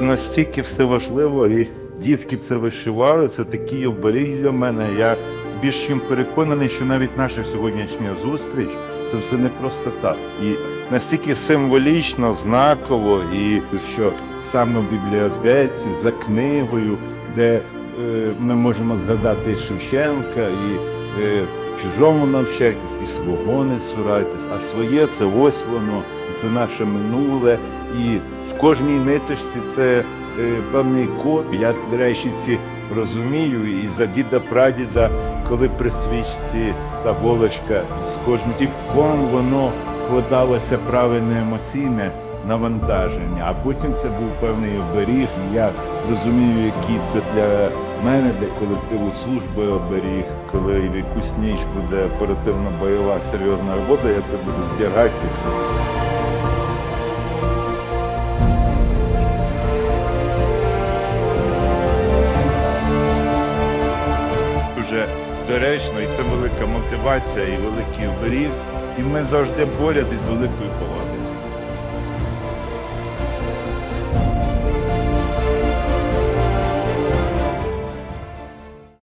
настільки все важливо, і дітки це вишивали, це такий оберіг для мене. Я більш чим переконаний, що навіть наша сьогоднішня зустріч це все не просто так. І настільки символічно, знаково, і що саме в бібліотеці за книгою, де е, ми можемо згадати Шевченка і е, чужому навчайтесь, і свого не цурайтесь, а своє це ось воно, це наше минуле. І в кожній ниточці це е, певний код. Я, речі, ці розумію, і за діда прадіда, коли при свічці та волочка з кожним ціпком воно вкладалося правильне емоційне навантаження, а потім це був певний оберіг. І я розумію, який це для мене, для колективу служби оберіг, коли в якусь ніч буде оперативно бойова серйозна робота, я це буду вдягати. Доречно, і це велика мотивація і великий оберіг. І ми завжди поряд із великою повагою.